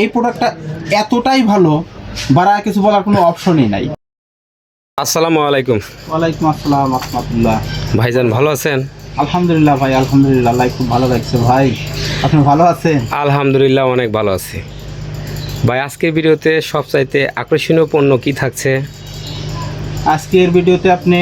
এই প্রোডাক্টটা এতটাই ভালো বাড়া কিছু বলার কোনো অপশনই নাই। আসসালামু আলাইকুম। ওয়ালাইকুম আসসালাম রহমতুল্লাহ। ভাইজান ভালো আছেন? আলহামদুলিল্লাহ ভাই আলহামদুলিল্লাহ আল্লাহ খুব ভালো লাগছে ভাই। আপনি ভালো আছেন? আলহামদুলিল্লাহ অনেক ভালো আছি। ভাই আজকের ভিডিওতে সবচাইতে আকর্ষণীয় পণ্য কি থাকছে? আজকের ভিডিওতে আপনি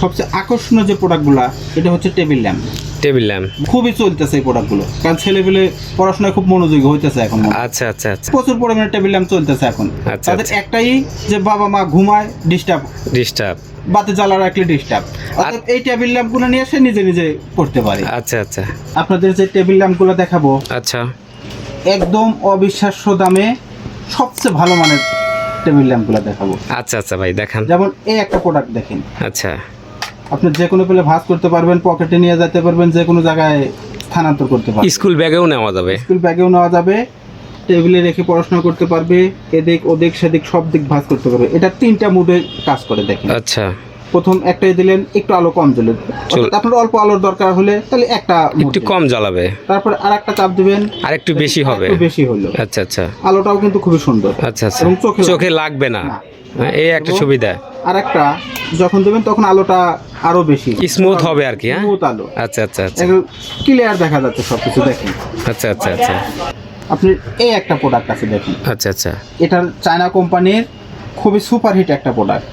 সবচেয়ে আকর্ষণীয় যে প্রোডাক্টগুলো এটা হচ্ছে টেবিল ল্যাম্প টেবিল ল্যাম্প খুবই চলতেছে এই প্রোডাক্টগুলো কারণ ছেলেপেলে পড়াশোনায় খুব মনোযোগী হইতেছে এখন আচ্ছা আচ্ছা আচ্ছা। প্রচুর পরিমাণে টেবিল ল্যাম্প চলতেছে এখন। আচ্ছা, তাদের আচ্ছা। একটাই যে বাবা মা ঘুমায় ডিস্টার্ব ডিস্টার্ব বাতে জ্বালা রাখলে ডিস্টার্ব অর্থাৎ এই টেবিল ল্যাম্পগুলো নিয়ে সে নিজে নিজে পড়তে পারে। আচ্ছা আচ্ছা। আপনাদের যে টেবিল ল্যাম্পগুলো দেখাবো আচ্ছা। একদম অবিশ্বাস্য দামে সবচেয়ে ভালো মানের টেবিল ল্যাম্পগুলো দেখাবো। আচ্ছা আচ্ছা ভাই দেখান। যেমন এই একটা প্রোডাক্ট দেখেন। আচ্ছা। আপনি যে কোনো পেলে ভাঁজ করতে পারবেন পকেটে নিয়ে যেতে পারবেন যে কোনো জায়গায় স্থানান্তর করতে পারবেন। স্কুল ব্যাগেও নেওয়া যাবে। স্কুল ব্যাগেও নেওয়া যাবে। টেবিলে রেখে পড়াশোনা করতে পারবে। এদিক ওদিক সেদিক সব দিক ভাঁজ করতে পারবে। এটা তিনটা মুডে কাজ করে দেখেন। আচ্ছা। প্রথম একটাই দিলেন একটু আলো কম অর্থাৎ আপনার অল্প আলোর দরকার হলে তাহলে একটা একটু কম জ্বালাবে। তারপরে আর একটা চাপ দিবেন। আর একটু বেশি হবে। বেশি হলো। আচ্ছা আচ্ছা। আলোটাও কিন্তু খুবই সুন্দর। আচ্ছা আচ্ছা। চোখে চোখে লাগবে না। এই একটা সুবিধা। আর একটা যখন দেবেন তখন আলোটা আরও বেশি। স্মুথ হবে আর কি হ্যাঁ? স্মুথ আলো। আচ্ছা আচ্ছা আচ্ছা। ক্লিয়ার দেখা যাচ্ছে সবকিছু দেখেন। আচ্ছা আচ্ছা আচ্ছা। আপনি এই একটা প্রোডাক্ট আছে দেখেন। আচ্ছা আচ্ছা। এটার চায়না কোম্পানির খুবই সুপারহিট একটা প্রোডাক্ট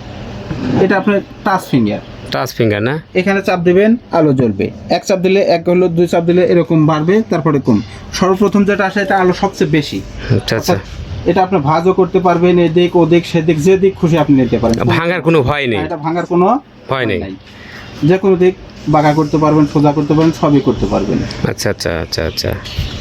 এটা আপনার টাচ ফিঙ্গার টাচ ফিঙ্গার না? এখানে চাপ দিবেন আলো জ্বলবে। এক চাপ দিলে এক হলো দুই চাপ দিলে এরকম বাড়বে তারপরে কম সর্বপ্রথম যেটা আসে এটা আলো সবচেয়ে বেশি। আচ্ছা আচ্ছা। এটা আপনি ভাজও করতে পারবেন এদিক ওদিক সেদিক যে দিক খুশি আপনি নিতে পারেন। ভাঙার কোনো ভয় নেই। এটা ভাঙার কোনো ভয় নেই। যে কোনো দিক বাঁকা করতে পারবেন সোজা করতে পারবেন সবই করতে পারবেন। আচ্ছা আচ্ছা আচ্ছা আচ্ছা।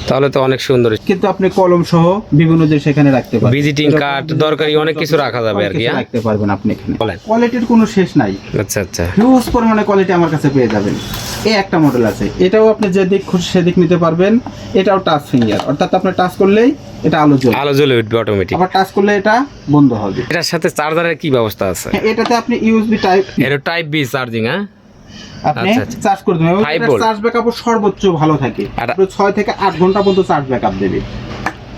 তাহলে তো অনেক সুন্দর। কিন্তু আপনি কলম সহ বিভিন্ন জিনিস এখানে রাখতে পারবেন। ভিজিটিং কার্ড দরকারি অনেক কিছু রাখা যাবে আর কি হ্যাঁ? রাখতে পারবেন আপনি এখানে। কোয়ালিটির কোনো শেষ নাই। আচ্ছা আচ্ছা। হিউজ পরিমাণে কোয়ালিটি আমার কাছে পেয়ে যাবেন। এই একটা মডেল আছে। এটাও আপনি যে দিক খুশি সেদিক নিতে পারবেন। এটাও টাচ ফিঙ্গার অর্থাৎ আপনি টাচ করলেই এটা আলো জ্বলবে। আলো জ্বলে উঠবে অটোমেটিক আবার টাচ করলে এটা বন্ধ হবে। এটার সাথে চার্জারের কি ব্যবস্থা আছে? এটাতে আপনি ইউএসবি টাইপ এটা টাইপ বি চার্জিং হ্যাঁ? আপনি আচ্ছা, আচ্ছা। চার্জ করে দেবেন চার্জ ব্যাকআপও সর্বোচ্চ ভালো থাকে। আর- আপনার ছয় থেকে আট ঘণ্টা পর্যন্ত চার্জ ব্যাকআপ দেবে।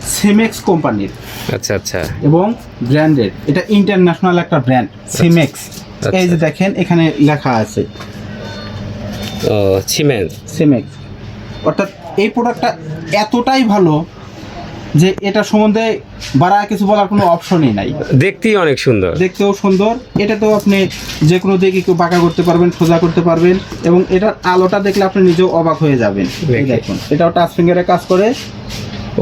সিমেক্স কোম্পানির আচ্ছা আচ্ছা। এবং ব্র্যান্ডেড এটা ইন্টারন্যাশনাল একটা ব্র্যান্ড সিমেক্স এই যে দেখেন এখানে লেখা আছে। ও সিমেন্ট। সিমেক্স অর্থাৎ এই প্রোডাক্টটা এতটাই ভালো যে এটা সম্বন্ধে বাড়া কিছু বলার কোনো অপশনই নাই। দেখতেই অনেক সুন্দর। দেখতেও সুন্দর। এটাতেও আপনি যে কোনো দিকে একটু বাঁকা করতে পারবেন সোজা করতে পারবেন এবং এটার আলোটা দেখলে আপনি নিজেও অবাক হয়ে যাবেন। দেখুন এটাও টাচ ফিঙ্গারে কাজ করে।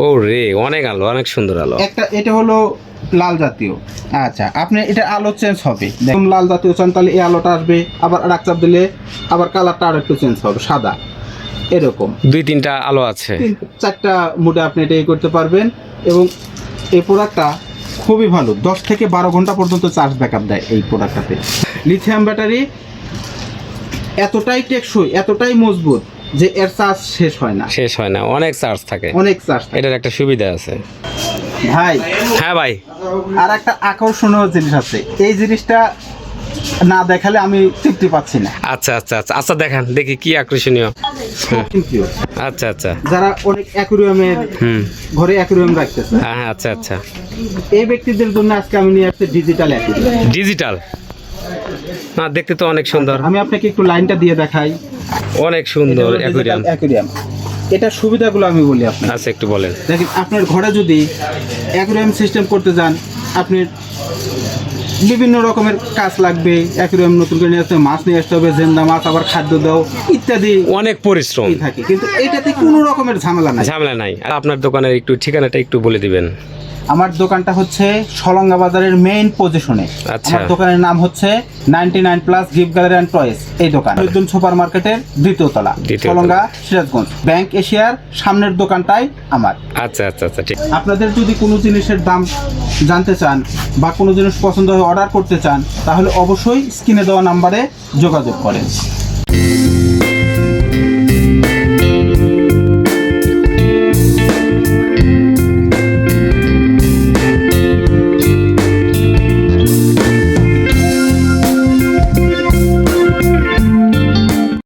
ও রে অনেক আলো অনেক সুন্দর আলো। একটা এটা হলো লাল জাতীয়। আচ্ছা আপনি এটা আলো চেঞ্জ হবে। দেখুন লাল জাতীয় চান তাহলে এই আলোটা আসবে আবার আর চাপ দিলে আবার কালারটা আর একটু চেঞ্জ হবে সাদা। এরকম। দুই তিনটা আলো আছে। চারটা মুডে আপনি এটা করতে পারবেন এবং এই প্রোডাক্টটা খুবই ভালো। দশ থেকে বারো ঘণ্টা পর্যন্ত চার্জ ব্যাকআপ দেয় এই প্রোডাক্টটাতে লিথিয়াম ব্যাটারি এতটাই টেকসই এতটাই মজবুত যে এর চার্জ শেষ হয় না। শেষ হয় না অনেক চার্জ থাকে। অনেক চার্জ এটার একটা সুবিধা আছে। ভাই। হ্যাঁ ভাই। আর একটা আকর্ষণীয় জিনিস আছে। এই জিনিসটা না দেখালে আমি তৃপ্তি পাচ্ছি না। আচ্ছা আচ্ছা আচ্ছা। আচ্ছা দেখান দেখি কি আকর্ষণীয়। আচ্ছা আচ্ছা। যারা অনেক অ্যাকুরিয়ামের হুম। ঘরে অ্যাকুরিয়াম রাখতেছে। হ্যাঁ হ্যাঁ, আচ্ছা আচ্ছা। এই ব্যক্তিদের জন্য আজকে আমি নিয়ে আসছি ডিজিটাল অ্যাকুরিয়াম ডিজিটাল না দেখতে তো অনেক সুন্দর। আমি আপনাকে একটু লাইনটা দিয়ে দেখাই। অনেক সুন্দর অ্যাকুরিয়াম। অ্যাকুরিয়াম এটা সুবিধাগুলো আমি বলি আপনার আচ্ছা একটু বলেন। দেখেন আপনার ঘরে যদি অ্যাকুরিয়াম সিস্টেম করতে যান আপনি বিভিন্ন রকমের কাজ লাগবে অ্যাকুরিয়াম নতুন করে নিয়ে আসতে হবে, মাছ নিয়ে আসতে হবে জেন্দা মাছ আবার খাদ্য দাও ইত্যাদি অনেক পরিশ্রম। থাকে। কিন্তু এটাতে কোনো রকমের ঝামেলা নাই। ঝামেলা নাই। আর আপনার দোকানের একটু ঠিকানাটা একটু বলে দিবেন। আমার দোকানটা হচ্ছে সলঙ্গা বাজারের মেইন পজিশনে আচ্ছা। আমার দোকানের নাম হচ্ছে ninety nine plus gift gallery and toys এই দোকান। নতুন সুপার মার্কেটের দ্বিতীয় তলা। সলঙ্গা সিরাজগঞ্জ। ব্যাংক এশিয়ার সামনের দোকানটাই আমার। আচ্ছা আচ্ছা আচ্ছা ঠিক। আপনাদের যদি কোনো জিনিসের দাম জানতে চান বা কোনো জিনিস পছন্দ হয়ে অর্ডার করতে চান তাহলে অবশ্যই স্ক্রিনে দেওয়া নাম্বারে যোগাযোগ করেন।